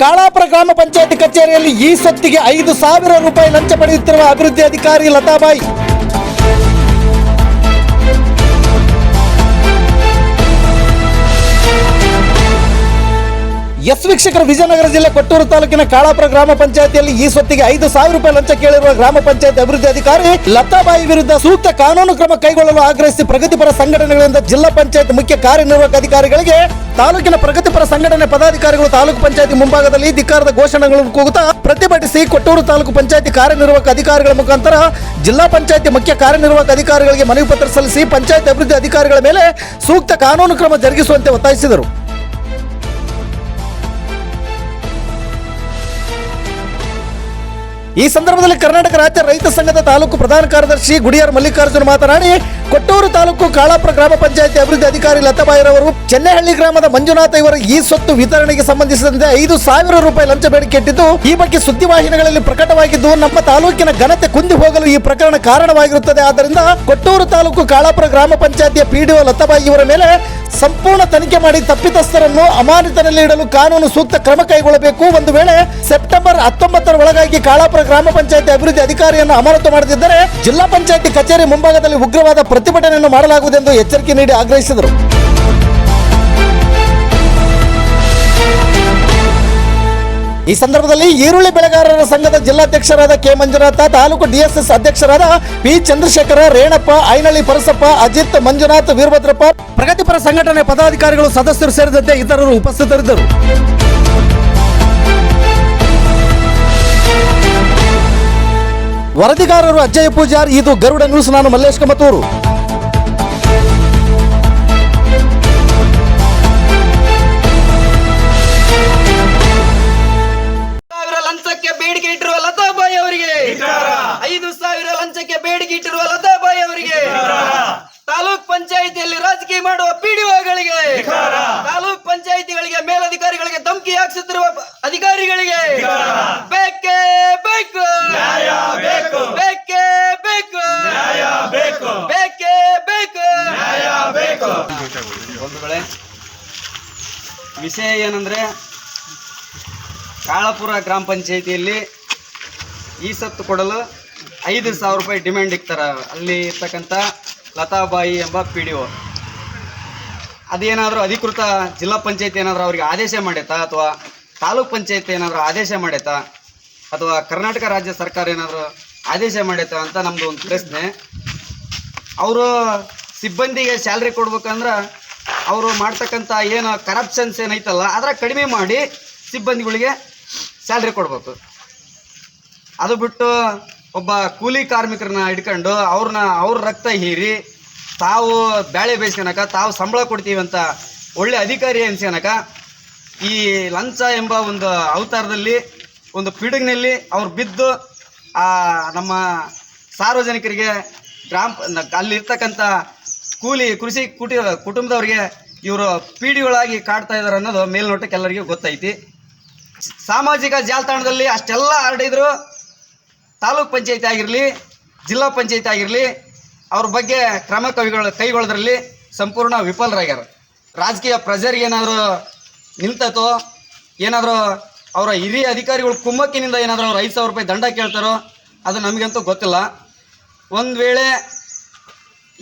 ಕಾಳಾಪುರ ಗ್ರಾಮ ಪಂಚಾಯತ್ ಕಚೇರಿಯಲ್ಲಿ ಈ ಸೊತ್ತಿಗೆ ಐದು ಸಾವಿರ ರೂಪಾಯಿ ಲಂಚ ಪಡೆಯುತ್ತಿರುವ ಅಭಿವೃದ್ಧಿ ಅಧಿಕಾರಿ ಲತಾಬಾಯಿ. ಎಸ್ ವೀಕ್ಷಕರ ವಿಜಯನಗರ ಜಿಲ್ಲೆ ಕೊಟ್ಟೂರು ತಾಲೂಕಿನ ಕಾಳಾಪುರ ಗ್ರಾಮ ಪಂಚಾಯತಿಯಲ್ಲಿ ಈ ಸ್ವತ್ತಿಗೆ ಐದು ಸಾವಿರ ರೂಪಾಯಿ ಲಂಚ ಕೇಳಿರುವ ಗ್ರಾಮ ಪಂಚಾಯತ್ ಅಭಿವೃದ್ಧಿ ಅಧಿಕಾರಿ ಲತಾಬಾಯಿ ವಿರುದ್ಧ ಸೂಕ್ತ ಕಾನೂನು ಕ್ರಮ ಕೈಗೊಳ್ಳಲು ಆಗ್ರಹಿಸಿ ಪ್ರಗತಿಪರ ಸಂಘಟನೆಗಳಿಂದ ಜಿಲ್ಲಾ ಪಂಚಾಯತ್ ಮುಖ್ಯ ಕಾರ್ಯನಿರ್ವಾಹಕ ಅಧಿಕಾರಿಗಳಿಗೆ ತಾಲೂಕಿನ ಪ್ರಗತಿಪರ ಸಂಘಟನೆ ಪದಾಧಿಕಾರಿಗಳು ತಾಲೂಕು ಪಂಚಾಯತಿ ಮುಂಭಾಗದಲ್ಲಿ ಧಿಕ್ಕಾರದ ಘೋಷಣೆಗಳನ್ನು ಕೂಗುತ್ತಾ ಪ್ರತಿಭಟಿಸಿ ಕೊಟ್ಟೂರು ತಾಲೂಕು ಪಂಚಾಯತಿ ಕಾರ್ಯನಿರ್ವಾಹಕ ಅಧಿಕಾರಿಗಳ ಮುಖಾಂತರ ಜಿಲ್ಲಾ ಪಂಚಾಯತಿ ಮುಖ್ಯ ಕಾರ್ಯನಿರ್ವಾಹಕ ಅಧಿಕಾರಿಗಳಿಗೆ ಮನವಿ ಪತ್ರ ಸಲ್ಲಿಸಿ ಪಂಚಾಯತ್ ಅಭಿವೃದ್ಧಿ ಅಧಿಕಾರಿಗಳ ಮೇಲೆ ಸೂಕ್ತ ಕಾನೂನು ಕ್ರಮ ಜರುಗಿಸುವಂತೆ ಒತ್ತಾಯಿಸಿದರು. ಈ ಸಂದರ್ಭದಲ್ಲಿ ಕರ್ನಾಟಕ ರಾಜ್ಯ ರೈತ ಸಂಘದ ತಾಲೂಕು ಪ್ರಧಾನ ಕಾರ್ಯದರ್ಶಿ ಗುಡಿಯಾರ್ ಮಲ್ಲಿಕಾರ್ಜುನ ಮಾತನಾಡಿ, ಕೊಟ್ಟೂರು ತಾಲೂಕು ಕಾಳಾಪುರ ಗ್ರಾಮ ಪಂಚಾಯತಿ ಅಭಿವೃದ್ಧಿ ಅಧಿಕಾರಿ ಲತಾಬಾಯಿರವರು ಚೆನ್ನಹಳ್ಳಿ ಗ್ರಾಮದ ಮಂಜುನಾಥ ಇವರ ಈ ಸೊತ್ತು ವಿತರಣೆಗೆ ಸಂಬಂಧಿಸಿದಂತೆ ಐದು ಸಾವಿರ ರೂಪಾಯಿ ಲಂಚ ಬೇಡಿಕೆ ಇಟ್ಟಿದ್ದು, ಈ ಬಗ್ಗೆ ಸುದ್ದಿವಾಹಿನಿಗಳಲ್ಲಿ ಪ್ರಕಟವಾಗಿದ್ದು, ನಮ್ಮ ತಾಲೂಕಿನ ಘನತೆ ಕುಂದಿ ಹೋಗಲು ಈ ಪ್ರಕರಣ ಕಾರಣವಾಗಿರುತ್ತದೆ. ಆದ್ದರಿಂದ ಕೊಟ್ಟೂರು ತಾಲೂಕು ಕಾಳಾಪುರ ಗ್ರಾಮ ಪಂಚಾಯತಿಯ ಪಿಡಿಒ ಲತಾಬಾಯಿ ಇವರ ಮೇಲೆ ಸಂಪೂರ್ಣ ತನಿಖೆ ಮಾಡಿ ತಪ್ಪಿತಸ್ಥರನ್ನು ಅಮಾನತಿನಲ್ಲಿ ಇಡಲು ಕಾನೂನು ಸೂಕ್ತ ಕ್ರಮ ಕೈಗೊಳ್ಳಬೇಕು. ಒಂದು ವೇಳೆ ಸೆಪ್ಟೆಂಬರ್ ಹತ್ತೊಂಬತ್ತರ ಒಳಗಾಗಿ ಕಾಳಾಪುರ ಗ್ರಾಮ ಪಂಚಾಯತಿ ಅಭಿವೃದ್ಧಿ ಅಧಿಕಾರಿಯನ್ನು ಅಮಾನತು ಮಾಡದಿದ್ದರೆ ಜಿಲ್ಲಾ ಪಂಚಾಯತಿ ಕಚೇರಿ ಮುಂಭಾಗದಲ್ಲಿ ಉಗ್ರವಾದ ಪ್ರತಿಭಟನೆಯನ್ನು ಮಾಡಲಾಗುವುದೆಂದು ಎಚ್ಚರಿಕೆ ನೀಡಿ ಆಗ್ರಹಿಸಿದರು. ಈ ಸಂದರ್ಭದಲ್ಲಿ ಈರುಳ್ಳಿ ಬೆಳೆಗಾರರ ಸಂಘದ ಜಿಲ್ಲಾಧ್ಯಕ್ಷರಾದ ಕೆ ಮಂಜುನಾಥ, ತಾಲೂಕು ಡಿಎಸ್ಎಸ್ ಅಧ್ಯಕ್ಷರಾದ ಪಿ ಚಂದ್ರಶೇಖರ, ರೇಣಪ್ಪ, ಐನಳ್ಳಿ ಪರಸಪ್ಪ, ಅಜಿತ್ ಮಂಜುನಾಥ್, ವೀರಭದ್ರಪ್ಪ ಪ್ರಗತಿಪರ ಸಂಘಟನೆ ಪದಾಧಿಕಾರಿಗಳು ಸದಸ್ಯರು ಸೇರಿದಂತೆ ಇತರರು ಉಪಸ್ಥಿತರಿದ್ದರು. ವರದಿಗಾರರು ಅಜ್ಜಯ್ಯ ಪೂಜಾರ್ ಇದು ಗರುಡ ನ್ಯೂಸ್ ನಾನು ಮಲ್ಲೇಶ್ ಕಮತೂರು. ಸಾವಿರ ಲಂಚಕ್ಕೆ ಬೇಡಿಕೆ ಇಟ್ಟಿರುವ ಲತಾಬಾಯಿ ಅವರಿಗೆ. ಐದು ಸಾವಿರ ಲಂಚಕ್ಕೆ ಬೇಡಿಕೆ ಇಟ್ಟಿರುವ ಲತಾಬಾಯಿ ಅವರಿಗೆ. ತಾಲೂಕ್ ಪಂಚಾಯಿತಿಯಲ್ಲಿ ರಾಜಕೀಯ ಮಾಡುವ ಪಿಡಿಒಗಳಿಗೆ ವಿಷಯ ಏನಂದರೆ, ಕಾಳಪುರ ಗ್ರಾಮ ಪಂಚಾಯಿತಿಯಲ್ಲಿ ಈ ಸತ್ತು ಕೊಡಲು ಐದು ಸಾವಿರ ರೂಪಾಯಿ ಡಿಮ್ಯಾಂಡ್ ಇಕ್ತಾರೆ. ಅಲ್ಲಿ ಇರ್ತಕ್ಕಂಥ ಲತಾಬಾಯಿ ಎಂಬ ಪಿ ಡಿ ಒ. ಅದೇನಾದರೂ ಅಧಿಕೃತ ಜಿಲ್ಲಾ ಪಂಚಾಯಿತಿ ಏನಾದರೂ ಅವರಿಗೆ ಆದೇಶ ಮಾಡೈತಾ ಅಥವಾ ತಾಲೂಕ್ ಪಂಚಾಯಿತಿ ಏನಾದರೂ ಆದೇಶ ಮಾಡೈತಾ ಅಥವಾ ಕರ್ನಾಟಕ ರಾಜ್ಯ ಸರ್ಕಾರ ಏನಾದರೂ ಆದೇಶ ಮಾಡೈತಾ ಅಂತ ನಮ್ಮದು ಒಂದು ಪ್ರಶ್ನೆ. ಅವರು ಸಿಬ್ಬಂದಿಗೆ ಸ್ಯಾಲ್ರಿ ಕೊಡ್ಬೇಕಂದ್ರೆ ಅವರು ಮಾಡ್ತಕ್ಕಂಥ ಏನು ಕರಪ್ಷನ್ಸ್ ಏನೈತಲ್ಲ, ಅದರ ಕಡಿಮೆ ಮಾಡಿ ಸಿಬ್ಬಂದಿಗಳಿಗೆ ಸ್ಯಾಲ್ರಿ ಕೊಡ್ಬೇಕು. ಅದು ಬಿಟ್ಟು ಒಬ್ಬ ಕೂಲಿ ಕಾರ್ಮಿಕರನ್ನ ಹಿಡ್ಕೊಂಡು ಅವ್ರನ್ನ, ಅವ್ರ ರಕ್ತ ಹೀರಿ ತಾವು ಬ್ಯಾಳೆ ಬೇಯಿಸ್ಕೊಳಕ ತಾವು ಸಂಬಳ ಕೊಡ್ತೀವಿ ಅಂತ ಒಳ್ಳೆ ಅಧಿಕಾರಿ ಅನ್ಸ್ಕೊಳಕ ಈ ಲಂಚ ಎಂಬ ಒಂದು ಅವತಾರದಲ್ಲಿ, ಒಂದು ಪಿಡುಗಿನಲ್ಲಿ ಅವ್ರು ಬಿದ್ದು ಆ ನಮ್ಮ ಸಾರ್ವಜನಿಕರಿಗೆ ಗ್ರಾಮ ಅಲ್ಲಿರ್ತಕ್ಕಂಥ ಕೂಲಿ ಕೃಷಿ ಕುಟಿ ಕುಟುಂಬದವ್ರಿಗೆ ಇವರು ಪೀಡಿಗಳಾಗಿ ಕಾಡ್ತಾ ಇದ್ದಾರೆ ಅನ್ನೋದು ಮೇಲ್ನೋಟಕ್ಕೆ ಎಲ್ಲರಿಗೂ ಗೊತ್ತೈತಿ. ಸಾಮಾಜಿಕ ಜಾಲತಾಣದಲ್ಲಿ ಅಷ್ಟೆಲ್ಲ ಹರಡಿದ್ರು ತಾಲೂಕ್ ಪಂಚಾಯತಿ ಆಗಿರಲಿ, ಜಿಲ್ಲಾ ಪಂಚಾಯತಿ ಆಗಿರಲಿ, ಅವ್ರ ಬಗ್ಗೆ ಕ್ರಮ ಕೈಗೊಳ್ಳ ಕೈಗೊಳ್ಳೋದ್ರಲ್ಲಿ ಸಂಪೂರ್ಣ ವಿಫಲರಾಗ್ಯಾರ. ರಾಜಕೀಯ ಪ್ರಜರಿಗೆ ಏನಾದರೂ ನಿಲ್ತತೋ ಏನಾದರೂ ಅವರ ಹಿರಿಯ ಅಧಿಕಾರಿಗಳು ಕುಮ್ಮಕ್ಕಿನಿಂದ ಏನಾದರೂ ಅವ್ರು ಐದು ಸಾವಿರ ರೂಪಾಯಿ ದಂಡ ಕೇಳ್ತಾರೋ, ಅದು ನಮಗಂತೂ ಗೊತ್ತಿಲ್ಲ. ಒಂದು ವೇಳೆ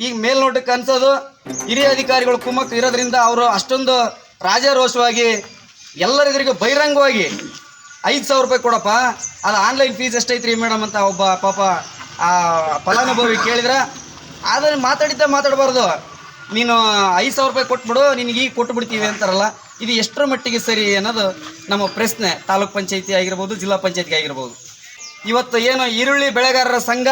ಈಗ ಮೇಲ್ನೋಟಕ್ಕೆ ಅನ್ಸೋದು, ಹಿರಿಯ ಅಧಿಕಾರಿಗಳು ಕುಮ್ಮಕ್ಕು ಇರೋದ್ರಿಂದ ಅವರು ಅಷ್ಟೊಂದು ರಾಜಾರೋಷವಾಗಿ ಎಲ್ಲರಿಗೂ ಬಹಿರಂಗವಾಗಿ ಐದು ಸಾವಿರ ರೂಪಾಯಿ ಕೊಡಪ್ಪ, ಅದು ಆನ್ಲೈನ್ ಫೀಸ್ ಎಷ್ಟೈತ್ರಿ ಮೇಡಮ್ ಅಂತ ಒಬ್ಬ ಪಾಪ ಆ ಫಲಾನುಭವಿ ಕೇಳಿದ್ರೆ. ಆದರೆ ಮಾತಾಡಿದ್ದೆ ಮಾತಾಡಬಾರ್ದು. ನೀನು ಐದು ಸಾವಿರ ರೂಪಾಯಿ ಕೊಟ್ಬಿಡು, ನಿನಗೆ ಈಗ ಕೊಟ್ಟು ಬಿಡ್ತೀವಿ ಅಂತಾರಲ್ಲ, ಇದು ಎಷ್ಟರ ಮಟ್ಟಿಗೆ ಸರಿ ಅನ್ನೋದು ನಮ್ಮ ಪ್ರಶ್ನೆ. ತಾಲೂಕ್ ಪಂಚಾಯತಿ ಆಗಿರ್ಬೋದು, ಜಿಲ್ಲಾ ಪಂಚಾಯತಿ ಆಗಿರ್ಬೋದು. ಇವತ್ತು ಏನು ಈರುಳ್ಳಿ ಬೆಳೆಗಾರರ ಸಂಘ,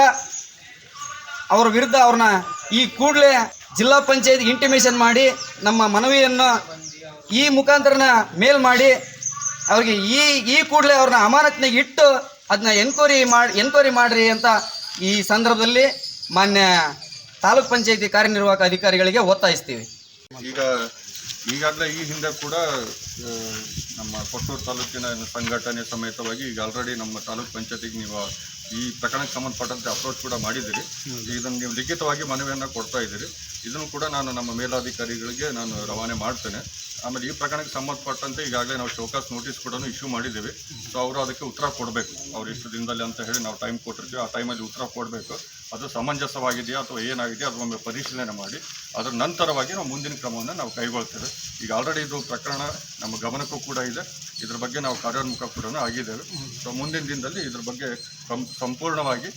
ಅವರ ವಿರುದ್ಧ ಅವ್ರನ್ನ ಈ ಕೂಡಲೇ ಜಿಲ್ಲಾ ಪಂಚಾಯತ್ ಇಂಟಿಮೇಷನ್ ಮಾಡಿ ನಮ್ಮ ಮನವಿಯನ್ನು ಈ ಮುಖಾಂತರನ ಮೇಲ್ ಮಾಡಿ ಅವ್ರಿಗೆ ಈ ಈ ಕೂಡಲೇ ಅವ್ರನ್ನ ಅಮಾನತ್ನಾಗ ಇಟ್ಟು ಅದನ್ನ ಎನ್ಕ್ವೈರಿ ಮಾಡಿ ಎನ್ಕ್ವೈರಿ ಮಾಡ್ರಿ ಅಂತ ಈ ಸಂದರ್ಭದಲ್ಲಿ ಮಾನ್ಯ ತಾಲೂಕ್ ಪಂಚಾಯತಿ ಕಾರ್ಯನಿರ್ವಾಹಕ ಅಧಿಕಾರಿಗಳಿಗೆ ಒತ್ತಾಯಿಸ್ತೀವಿ. ಈಗ ಈಗಾಗಲೇ ಈ ಹಿಂದೆ ಕೂಡ ನಮ್ಮ ಕೊಟ್ಟೂರು ತಾಲೂಕಿನ ಸಂಘಟನೆ ಸಮೇತವಾಗಿ ಈಗ ಆಲ್ರೆಡಿ ನಮ್ಮ ತಾಲೂಕ್ ಪಂಚಾಯತಿಗೆ ನೀವು ಈ ಪ್ರಕರಣಕ್ಕೆ ಸಂಬಂಧಪಟ್ಟಂತೆ ಅಪ್ರೋಚ್ ಕೂಡ ಮಾಡಿದ್ದೀರಿ. ಇದನ್ನು ನೀವು ಲಿಖಿತವಾಗಿ ಮನವಿಯನ್ನು ಕೊಡ್ತಾ ಇದ್ದೀರಿ. ಇದನ್ನು ಕೂಡ ನಾನು ನಮ್ಮ ಮೇಲಾಧಿಕಾರಿಗಳಿಗೆ ನಾನು ರವಾನೆ ಮಾಡ್ತೇನೆ. ಆಮೇಲೆ ಈ ಪ್ರಕರಣಕ್ಕೆ ಸಂಬಂಧಪಟ್ಟಂತೆ ಈಗಾಗಲೇ ನಾವು ಶೋಕಾಸ್ ನೋಟಿಸ್ ಕೂಡ ಇಶ್ಯೂ ಮಾಡಿದ್ದೀವಿ. ಸೊ ಅವರು ಅದಕ್ಕೆ ಉತ್ತರ ಕೊಡಬೇಕು. ಅವ್ರು ಇಷ್ಟು ದಿನದಲ್ಲಿ ಅಂತ ಹೇಳಿ ನಾವು ಟೈಮ್ ಕೊಟ್ಟಿರ್ತೀವಿ. ಆ ಟೈಮಲ್ಲಿ ಉತ್ತರ ಕೊಡಬೇಕು. ಅದು ಸಮಂಜಸವಾಗಿದೆಯಾ ಅಥವಾ ಏನಾಗಿದೆಯಾ ಅದು ಒಮ್ಮೆ ಪರಿಶೀಲನೆ ಮಾಡಿ, ಅದರ ನಂತರವಾಗಿ ನಾವು ಮುಂದಿನ ಕ್ರಮವನ್ನು ನಾವು ಕೈಗೊಳ್ತೇವೆ. ಈಗ ಆಲ್ರೆಡಿ ಇದು ಪ್ರಕರಣ ನಮ್ಮ ಗಮನಕ್ಕೂ ಕೂಡ ಇದೆ. ಇದ್ರ ಬಗ್ಗೆ ನಾವು ಕಾರ್ಯೋನ್ಮುಖ ಕೂಡ ಆಗಿದ್ದೇವೆ. ಸೊ ಮುಂದಿನ ದಿನದಲ್ಲಿ ಇದ್ರ ಬಗ್ಗೆ ಸಂಪೂರ್ಣವಾಗಿ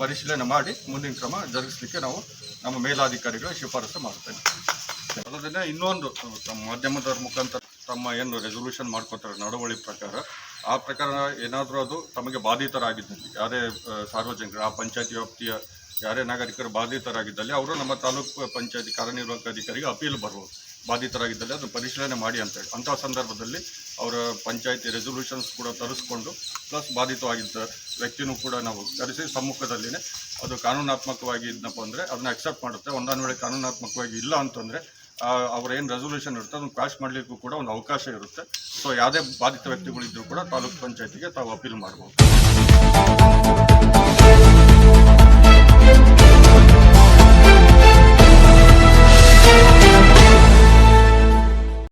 ಪರಿಶೀಲನೆ ಮಾಡಿ ಮುಂದಿನ ಕ್ರಮ ಜರುಗಿಸಲಿಕ್ಕೆ ನಾವು ನಮ್ಮ ಮೇಲಾಧಿಕಾರಿಗಳ ಶಿಫಾರಸು ಮಾಡ್ತೇವೆ. ಅದರಿಂದ ಇನ್ನೊಂದು ಮಾಧ್ಯಮದವ್ರ ಮುಖಾಂತರ ತಮ್ಮ ಏನು ರೆಸೊಲ್ಯೂಷನ್ ಮಾಡ್ಕೋತಾರೆ ನಡವಳಿ ಪ್ರಕಾರ ಆ ಪ್ರಕಾರ ಏನಾದರೂ ಅದು ತಮಗೆ ಬಾಧಿತರಾಗಿದ್ದಲ್ಲಿ, ಯಾರೇ ಸಾರ್ವಜನಿಕರು, ಆ ಪಂಚಾಯತಿ ವ್ಯಾಪ್ತಿಯ ಯಾರೇ ನಾಗರಿಕರು ಬಾಧಿತರಾಗಿದ್ದಲ್ಲಿ, ಅವರು ನಮ್ಮ ತಾಲೂಕು ಪಂಚಾಯತಿ ಕಾರ್ಯನಿರ್ವಾಹಕ ಅಧಿಕಾರಿಗೆ ಅಪೀಲ್ ಬರುವ, ಬಾಧಿತರಾಗಿದ್ದಲ್ಲಿ ಅದನ್ನು ಪರಿಶೀಲನೆ ಮಾಡಿ ಅಂತೇಳಿ ಅಂಥ ಸಂದರ್ಭದಲ್ಲಿ ಅವರ ಪಂಚಾಯತಿ ರೆಸೊಲ್ಯೂಷನ್ಸ್ ಕೂಡ ತರಿಸ್ಕೊಂಡು ಪ್ಲಸ್ ಬಾಧಿತವಾಗಿದ್ದ ವ್ಯಕ್ತಿನೂ ಕೂಡ ನಾವು ಕರೆಸಿ ಸಮ್ಮುಖದಲ್ಲಿನೇ ಅದು ಕಾನೂನಾತ್ಮಕವಾಗಿ ಇದ್ನಪ್ಪ ಅಂದರೆ ಅದನ್ನು ಅಕ್ಸೆಪ್ಟ್ ಮಾಡುತ್ತೆ. ಒಂದೊಂದು ವೇಳೆ ಕಾನೂನಾತ್ಮಕವಾಗಿ ಇಲ್ಲ ಅಂತಂದರೆ ಏನು ರೆಸೊಲ್ಯೂಷನ್ ಇರುತ್ತೆ ಅದನ್ನು ಕ್ವಾಶ್ ಮಾಡಲಿಕ್ಕೂ ಕೂಡ ಒಂದು ಅವಕಾಶ ಇರುತ್ತೆ. ಸೊ ಯಾವುದೇ ಬಾಧಿತ ವ್ಯಕ್ತಿಗಳಿದ್ದರೂ ಕೂಡ ತಾಲೂಕ್ ಪಂಚಾಯತಿಗೆ ತಾವು ಅಪೀಲ್ ಮಾಡ್ಬೋದು.